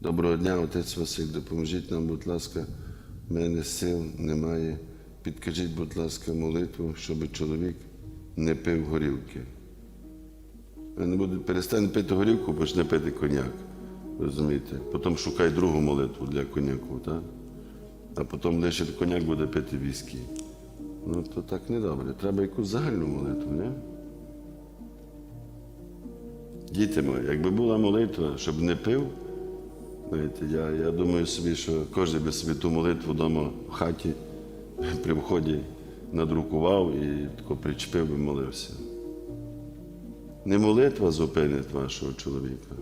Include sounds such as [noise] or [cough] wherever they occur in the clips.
Доброго дня, отець Василь, допоможіть нам, будь ласка, в мене сил немає. Підкажіть, будь ласка, молитву, щоб чоловік не пив горілки. Не буде перестане пити горілку, почне пити коньяк. Розумієте? Потім шукай другу молитву для коньяку, так? а потім лише коньяк буде пити віскі. Ну, то так не добре. Треба якусь загальну молитву, не? Діти мої, якби була молитва, щоб не пив, я, я думаю собі, що кожен би собі ту молитву вдома в хаті [laughs] при вході надрукував і тако причепив би молився. Не молитва зупинить вашого чоловіка,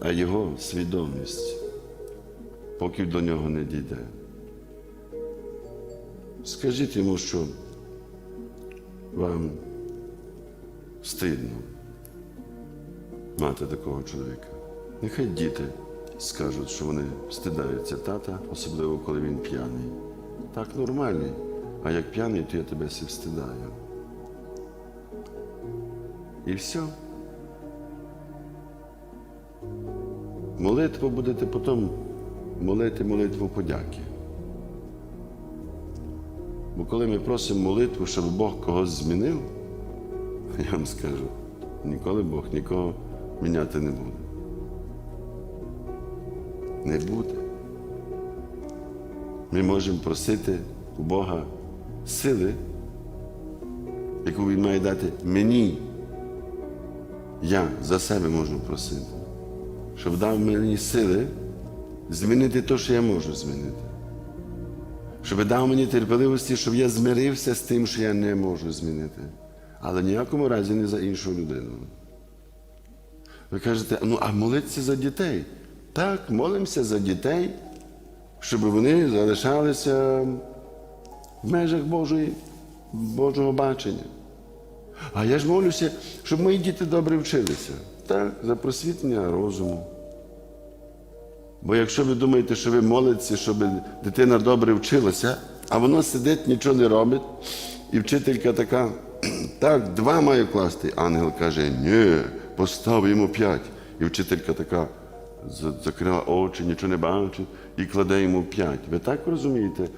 а його свідомість, поки до нього не дійде. Скажіть йому, що вам стидно мати такого чоловіка. Нехай діти скажуть, що вони стидаються тата, особливо коли він п'яний. Так нормальний, а як п'яний, то я тебе всі встидаю. І все. Молитву будете потім молити молитву подяки. Бо коли ми просимо молитву, щоб Бог когось змінив, [laughs] я вам скажу, ніколи Бог нікого міняти не буде. Не буде. Ми можемо просити у Бога сили, яку Він має дати мені. Я за себе можу просити, щоб дав мені сили змінити те, що я можу змінити. Щоб дав мені терпеливості, щоб я змирився з тим, що я не можу змінити. Але ніякому разі не за іншу людину. Ви кажете, ну а молитися за дітей. Так, молимося за дітей, щоб вони залишалися в межах Божої, Божого бачення. А я ж молюся, щоб мої діти добре вчилися. Так, за просвітлення розуму. Бо якщо ви думаєте, що ви молитеся, щоб дитина добре вчилася, а воно сидить, нічого не робить, і вчителька така, так, два маю класти. Ангел каже, ні, постав йому п'ять. І вчителька така закрила очі, нічого не бачить, і кладе йому п'ять. Ви так розумієте?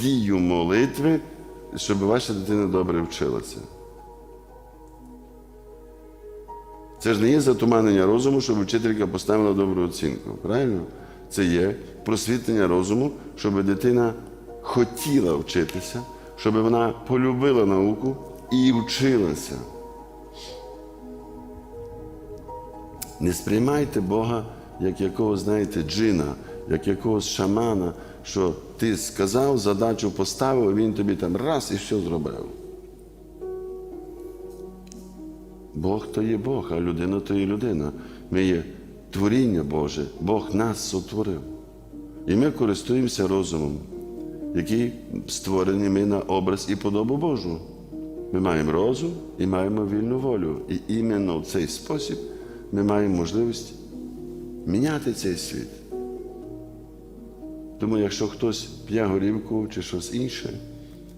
Дію молитви, щоб ваша дитина добре вчилася. Це ж не є затуманення розуму, щоб вчителька поставила добру оцінку. Правильно? Це є просвітлення розуму, щоб дитина хотіла вчитися, щоб вона полюбила науку і вчилася. Не сприймайте Бога як якогось, знаєте, джина, як якогось шамана, що ти сказав, задачу поставив, він тобі там раз і все зробив. Бог то є Бог, а людина то є людина. Ми є творіння Боже, Бог нас сотворив. І ми користуємося розумом, який створені ми на образ і подобу Божу. Ми маємо розум і маємо вільну волю. І іменно в цей спосіб ми маємо можливість міняти цей світ. Тому якщо хтось п'є горівку чи щось інше,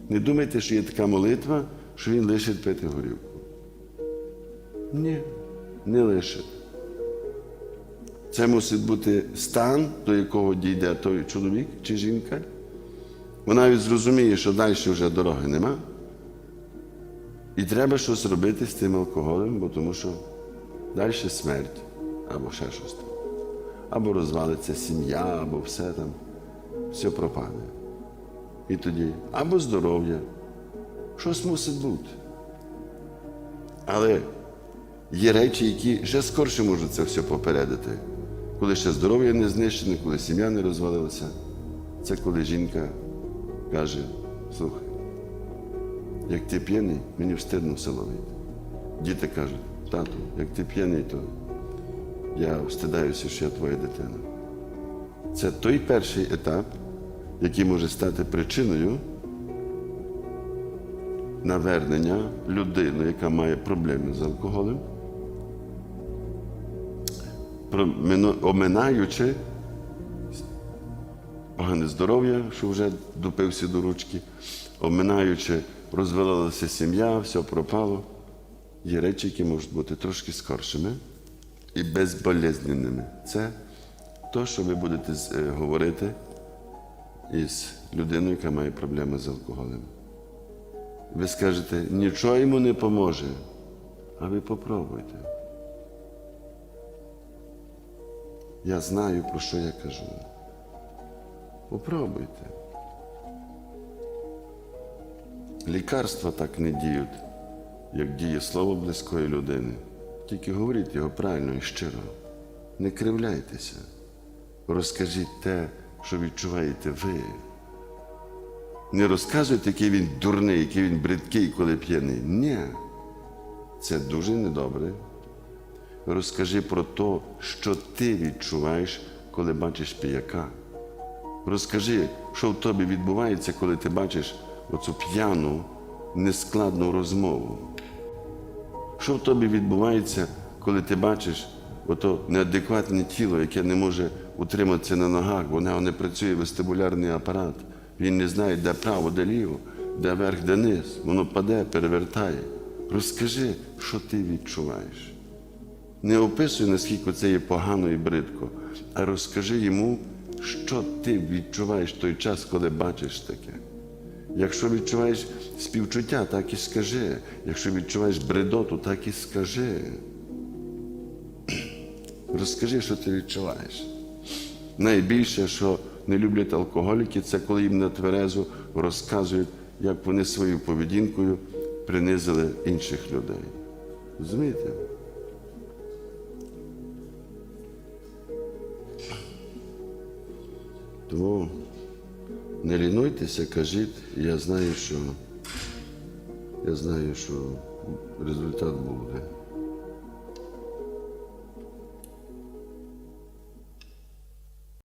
не думайте, що є така молитва, що він лишить пити горівку. Ні, не лишить. Це мусить бути стан, до якого дійде той чоловік чи жінка. Вона навіть зрозуміє, що далі вже дороги нема. І треба щось робити з тим алкоголем, бо тому що далі смерть або ще щось там. Або розвалиться сім'я, або все там, все пропаде. І тоді або здоров'я, щось мусить бути. Але є речі, які ще скорше можуть це все попередити. Коли ще здоров'я не знищене, коли сім'я не розвалилася. Це коли жінка каже, слухай, як ти п'яний, мені встидно в село. Діти кажуть, тату, як ти п'яний, то я встидаюся, що я твоя дитина. Це той перший етап, який може стати причиною навернення людини, яка має проблеми з алкоголем, оминаючи погане здоров'я, що вже допився до ручки, оминаючи, розвалилася сім'я, все пропало. Є речі, які можуть бути трошки скоршими, і безболезненними. Це то, що ви будете е, говорити із людиною, яка має проблеми з алкоголем. Ви скажете, нічого йому не поможе, а ви попробуйте. Я знаю, про що я кажу. Попробуйте. Лікарства так не діють, як діє слово близької людини. Тільки говоріть його правильно і щиро. Не кривляйтеся. Розкажіть те, що відчуваєте ви. Не розказуйте, який він дурний, який він бридкий, коли п'яний. Ні. Це дуже недобре. Розкажи про те, що ти відчуваєш, коли бачиш пияка. Розкажи, що в тобі відбувається, коли ти бачиш оцю п'яну, нескладну розмову. Що в тобі відбувається, коли ти бачиш ото неадекватне тіло, яке не може утриматися на ногах, бо нього не працює вестибулярний апарат. Він не знає, де право, де ліво, де верх, де низ. Воно паде, перевертає. Розкажи, що ти відчуваєш. Не описуй, наскільки це є погано і бридко, а розкажи йому, що ти відчуваєш той час, коли бачиш таке. Якщо відчуваєш співчуття, так і скажи. Якщо відчуваєш бредоту, так і скажи. [clears throat] Розкажи, що ти відчуваєш. Найбільше, що не люблять алкоголіки, це коли їм на тверезу розказують, як вони своєю поведінкою принизили інших людей. Розумієте? Тому не лінуйтеся, кажіть, я знаю, що я знаю, що результат буде.